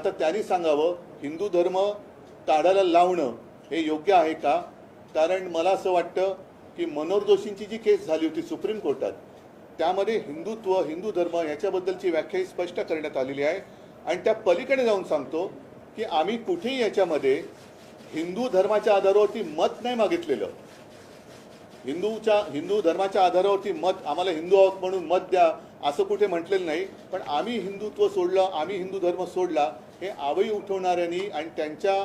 आता त्यांनी सांगावं हिंदू धर्म ताडाला लावणं हे योग्य आहे का? कारण मला असं वाटतं की मनोहर जोशींची जी केस झाली होती सुप्रीम कोर्टात त्यामध्ये हिंदुत्व हिंदू धर्म याच्याबद्दलची व्याख्या ही स्पष्ट करण्यात आलेली आहे. आणि त्या पलीकडे जाऊन सांगतो की आम्ही कुठेही याच्यामध्ये हिंदू धर्माच्या आधारावरती मत नाही मागितलेलं. हिंदूच्या हिंदू धर्माच्या आधारावरती मत आम्हाला हिंदू आहोत म्हणून मत द्या असं कुठे म्हटलेलं नाही पण आम्ही हिंदुत्व सोडलं आम्ही हिंदू धर्म सोडला हे आवई उठवणाऱ्यांनी आणि त्यांच्या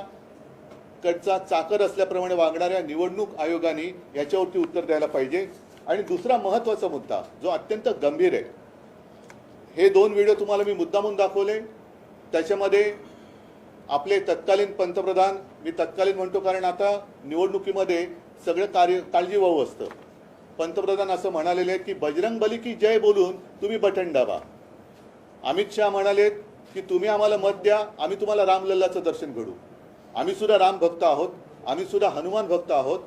कडचा चाकर असल्याप्रमाणे वागणाऱ्या निवडणूक आयोगाने याच्यावरती उत्तर द्यायला पाहिजे. आणि दुसरा महत्त्वाचा मुद्दा जो अत्यंत गंभीर आहे हे दोन व्हिडिओ तुम्हाला मी मुद्दामून दाखवले. त्याच्यामध्ये आपले तत्कालीन पंतप्रधान मी तत्कालीन म्हणतो कारण आता निवडणुकीमध्ये सगळं कार्य काळजीवाहू असतं. पंतप्रधान असं म्हणालेले आहेत की बजरंग बली की जय बोलून तुम्ही बटन दाबा. अमित शहा म्हणालेत की तुम्ही आम्हाला मत द्या आम्ही तुम्हाला रामलल्लाचं दर्शन घडू आम्ही सुद्धा राम भक्त आहोत आम्ही सुद्धा हनुमान भक्त आहोत.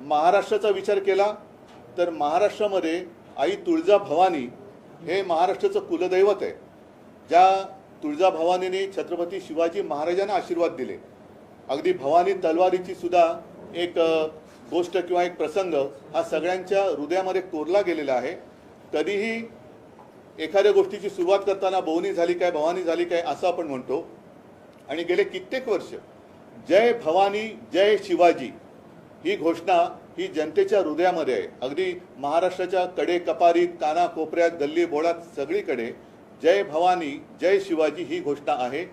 महाराष्ट्राचा विचार केला तर महाराष्ट्रामध्ये आई तुळजा भवानी हे महाराष्ट्राचं कुलदैवत आहे. ज्या तुळजा भवानीने छत्रपती शिवाजी महाराजांना आशीर्वाद दिले. अगदी भवानी तलवारीची सुद्धा एक गोष्ट किंवा एक प्रसंग हा सगळ्यांच्या हृदयामध्ये कोरला गेलेला आहे. कधीही एखाद्या गोष्टीची सुरुवात करताना भवनी झाली काय भवानी झाली काय असं आपण म्हणतो. आणि गेले कित्येक वर्ष जय भवानी जय शिवाजी ही घोषणा ही जनतेच्या हृदयामध्ये आहे. अगदी महाराष्ट्राच्या कडे कपारीत काना कोपऱ्यात गल्ली बोळात सगळीकडे जय भवानी जय शिवाजी ही घोषणा आहे.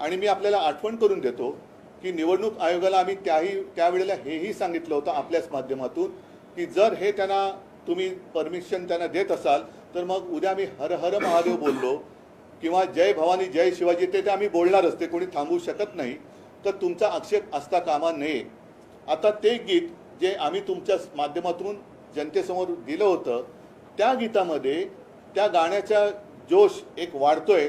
आणि मी आपल्याला आठवण करून देतो की निवडणूक आयोगाला आम्ही त्याही त्यावेळेला हेही सांगितलं होतं आपल्याच माध्यमातून की जर हे त्यांना तुम्ही परमिशन त्यांना देत असाल तर मग उद्या आम्ही हर हर महादेव बोललो किंवा जय भवानी जय शिवाजी ते ते आम्ही बोलणारच ते कोणी थांबवू शकत नाही. तर तुमचा आक्षेप असता कामा नये. आता ते गीत जे आम्ही तुमच्या माध्यमातून जनतेसमोर दिलं होतं त्या गीतामध्ये त्या गाण्याचा जोश एक वाढतोय.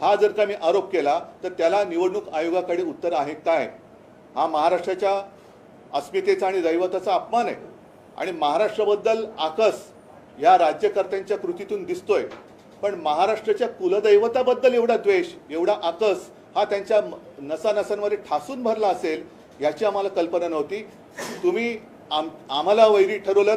हा जर का मी आरोप केला तर त्याला निवडणूक आयोगाकडे उत्तर आहे काय? हा महाराष्ट्राच्या अस्मितेचा आणि दैवताचा अपमान आहे. आणि महाराष्ट्राबद्दल आकस या राज्यकर्त्यांच्या कृतीतून दिसतोय. पण महाराष्ट्राच्या कुलदैवताबद्दल एवढा द्वेष एवढा आकस हा त्यांच्या नसानसांमध्ये ठासून भरला असेल याची आम्हाला कल्पना नव्हती. तुम्ही आम आम्हाला वैरी ठरवलं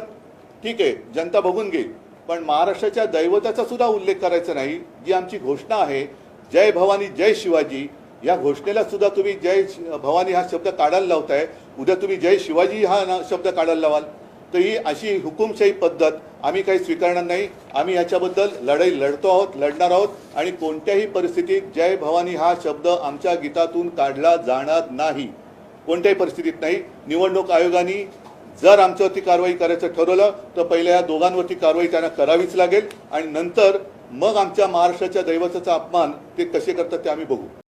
ठीक आहे जनता बघून घेईल. पण महाराष्ट्राच्या दैवताचा सुद्धा उल्लेख करायचा नाही जी आमची घोषणा आहे जय भवानी जय शिवाजी. या घोषणेला सुद्धा तुम्ही जय भवानी हा शब्द काढायला लावताय. उद्या तुम्ही जय शिवाजी हा ना- शब्द काढायला लावाल. तर ही अशी हुकुमशाही पद्धत आम्ही काही स्वीकारणार नाही. आम्ही याच्याबद्दल लढाई लढतो आहोत लढणार आहोत आणि कोणत्याही परिस्थितीत जय भवानी हा शब्द आमच्या गीतातून काढला जाणार नाही. कोणत्याही परिस्थितीत नाही. निवडणूक आयोगाने जर आमच्यावरती कारवाई करायचं ठरवलं तर पहिल्या या दोघांवरती कारवाई त्यांना करावीच लागेल. आणि नंतर मग आमच्या महाराष्ट्राच्या दैवताचा अपमान ते कसे करतात ते आम्ही बघू.